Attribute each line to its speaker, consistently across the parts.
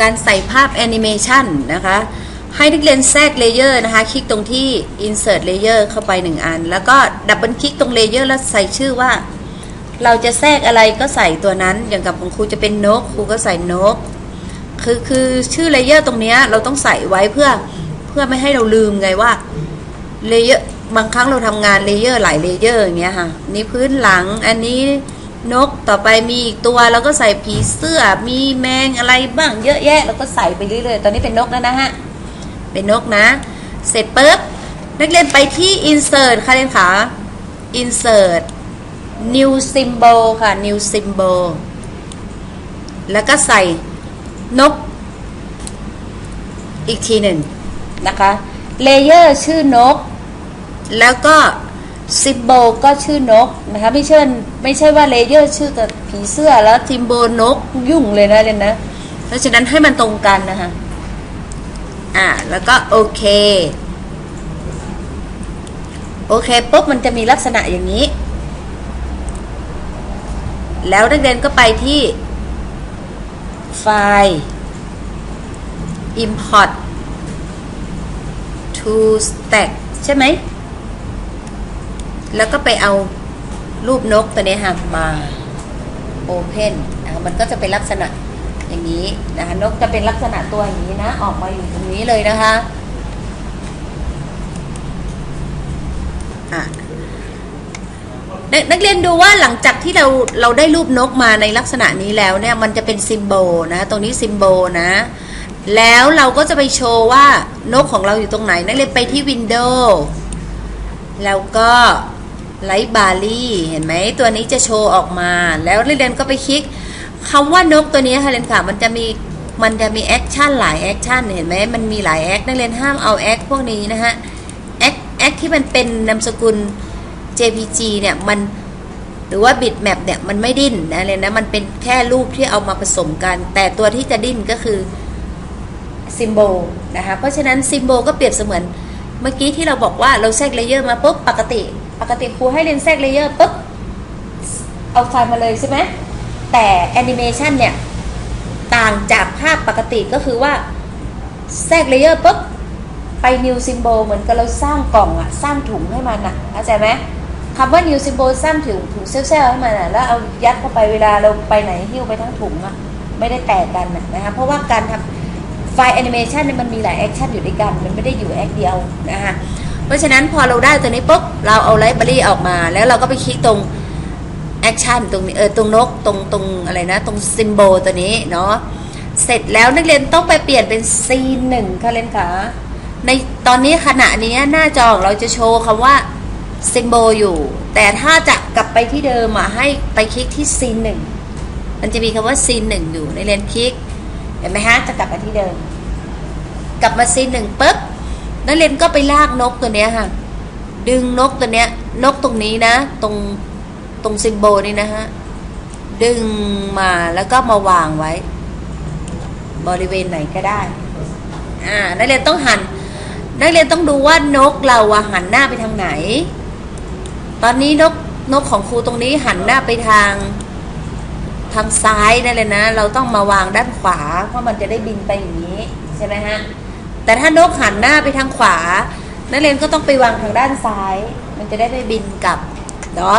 Speaker 1: การใส่ภาพแอนิเมชันนะคะ ให้นักเรียนแทรกเลเยอร์นะคะ คลิกตรงที่ insert layer เข้าไปหนึ่งอัน แล้วก็ดับเบิลคลิกตรงเลเยอร์แล้วใส่ชื่อว่า เราจะแทรกอะไรก็ใส่ตัวนั้น อย่างกับของครูจะเป็นนก ครูก็ใส่นก คือคือชื่อเลเยอร์ตรงนี้เราต้องใส่ไว้เพื่อเพื่อไม่ให้เราลืมไงว่าเลเยอร์บางครั้งเราทำงานเลเยอร์หลายเลเยอร์อย่างเงี้ยค่ะ นี่พื้นหลัง อันนี้ นกต่อไปมีอีกตัวแล้วก็ใส่ผีเสื้อมีแมงอะไรบ้างเยอะแยะแล้วก็ใส่ไปเรื่อยๆ ตอนนี้เป็นนกแล้วนะฮะ เป็นนกนะ เสร็จปุ๊บนักเรียนไปที่ insert ค่ะเรียนขา insert new symbol ค่ะ new symbol แล้วก็ใส่นก อีกทีหนึ่งนะคะเลเยอร์ชื่อนก แล้วก็ ซิมโบก็ชื่อนกนะคะไม่ใช่ไม่ใช่ว่าเลเยอร์ชื่อแต่ผีเสื้อแล้วซิมโบนกยุ่งเลยนะเรนนะ เพราะฉะนั้นให้มันตรงกันนะคะอ่าแล้วก็โอเค โอเคปุ๊บมันจะมีลักษณะอย่างนี้ แล้วนักเรียนก็ไปที่ไฟล์ import to stack ใช่ไหม แล้วก็ไปเอารูปนกตัวนี้ค่ะมา open นะคะมันก็จะเป็นลักษณะอย่างนี้นะคะนกจะเป็นลักษณะตัวอย่างนี้นะ ออกมาอยู่ตรงนี้เลยนะคะอะนักนักเรียนดูว่าหลังจากที่เราเราได้รูปนกมาในลักษณะนี้แล้วเนี่ยมันจะเป็นซิมโบลนะ ตรงนี้ซิมโบลนะ แล้วเราก็จะไปโชว์ว่านกของเราอยู่ตรงไหน นักเรียนไปที่วินโดว์แล้วก็ ไลท์บารี่เห็นไหมตัวนี้จะโชว์ออกมา แล้วเรนก็ไปคลิกคำว่านกตัวนี้ค่ะเรนค่ะมันจะมีมันจะมีแอคชั่นหลายแอคชั่นเห็นไหมมันมีหลายแอคนักเรียนห้ามเอาแอคพวกนี้นะฮะแอคแอคที่มันเป็นนามสกุล JPG เนี่ยมันหรือว่า bitmap เนี่ยมันไม่ดิ้นนะเลยนะมันเป็นแค่รูปที่เอามาผสมกัน แต่ตัวที่จะดิ้นก็คือซิมโบลนะคะเพราะฉะนั้นซิมโบลก็เปรียบเสมือนเมื่อกี้ที่เราบอกว่าเราแทรกเลเยอร์มาปุ๊บปกติ ปกติครูให้เรียนแทรกเลเยอร์ปุ๊บเอาไฟล์มาเลยใช่ไหมแต่แอนิเมชันเนี่ยต่างจากภาพปกติก็คือว่าแทรกเลเยอร์ปุ๊บไป new symbol เหมือนกับเราสร้างกล่องอะสร้างถุงให้มันอะเข้าใจไหมคำว่า new symbol สร้างถุงถุงเซลล์ให้มันอะแล้วเอายัดเข้าไปเวลาเราไปไหนหิ้วไปทั้งถุงอะไม่ได้แตกกันอะนะคะเพราะว่าการทำไฟล์แอนิเมชันเนี่ยมันมีหลายแอคชั่นอยู่ด้วยกัน มันไม่ได้อยู่แอคเดียวนะคะ เพราะฉะนั้นพอเราได้ตัวนี้ปุ๊บเราเอาไลบรารีออกมา แล้วเราก็ไปคลิกตรงแอคชั่นตรงนี้เออตรงนกตรงตรงอะไรนะ ตรงซิมโบลตัวนี้เนาะเสร็จแล้วนักเรียนต้องไปเปลี่ยนเป็นซีนหนึ่งค่ะเรียนค่ะในตอนนี้ขณะนี้หน้าจอเราจะโชว์คำว่าซิมโบอยู่ แต่ถ้าจะกลับไปที่เดิมอะให้ไปคลิกที่ซีนหนึ่งมันจะมีคำว่าซีนหนึ่งอยู่ในเรียนคลิกเห็นไหมฮะจะกลับมาที่เดิม กลับมาซีนหนึ่งปุ๊บ นักเรียนก็ไปลากนกตัวเนี้ยค่ะ ดึงนกตัวเนี้ย นกตรงนี้นะ ตรงตรงซิมโบนี่นะฮะ ดึงมาแล้วก็มาวางไว้ บริเวณไหนก็ได้ อ่า นักเรียนต้องหัน นักเรียนต้องดูว่านกเราอะหันหน้าไปทางไหน ตอนนี้นกนกของครูตรงนี้หันหน้าไปทางทางซ้ายนั่นเลยนะ เราต้องมาวางด้านขวา เพราะมันจะได้บินไปอย่างนี้ ใช่ไหมฮะ แต่ถ้านกหันหน้าไปทางขวา นักเรียนก็ต้องไปวางทางด้านซ้าย มันจะได้ไม่บินกลับเนาะ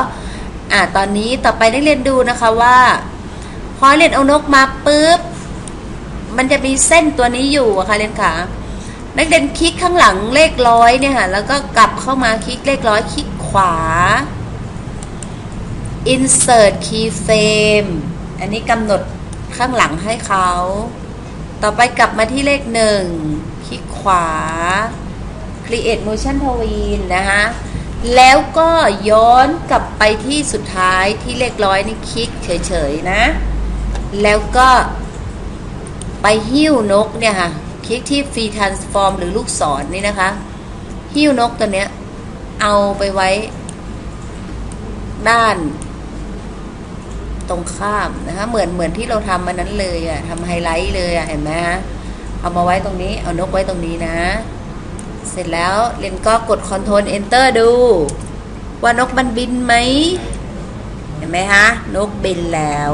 Speaker 1: อ่าตอนนี้ต่อไปนักเรียนดูนะคะว่า พอเรียนเอานกมาปุ๊บมันจะมีเส้นตัวนี้อยู่อะค่ะเรียนขานักเรียนคลิกข้างหลังเลขร้อยเนี่ยค่ะแล้วก็กลับเข้ามาคลิกเลขร้อยคลิกขวา insert keyframe อันนี้กำหนดข้างหลังให้เขา ต่อไปกลับมาที่เลขหนึ่ง คลิกขวา create motion tween นะคะแล้วก็ย้อนกลับไปที่สุดท้ายที่เลขร้อยนี่คลิกเฉยๆนะ แล้วก็ไปหิ้วนกเนี่ยค่ะ คลิกที่ free transform หรือลูกศรนนี่นะคะ หิ้วนกตัวเนี้ย เอาไปไว้ ด้าน ตรงข้ามนะคะ เหมือนเหมือนที่เราทำมันนั้นเลยอะทำไฮไลท์เลยอะเห็นไหมฮะ เอามาไว้ตรงนี้ เอานกไว้ตรงนี้นะ เสร็จแล้วเรนก็กด Ctrl Enter ดู ว่านกมันบินไหม เห็นไหมคะ นกบินแล้ว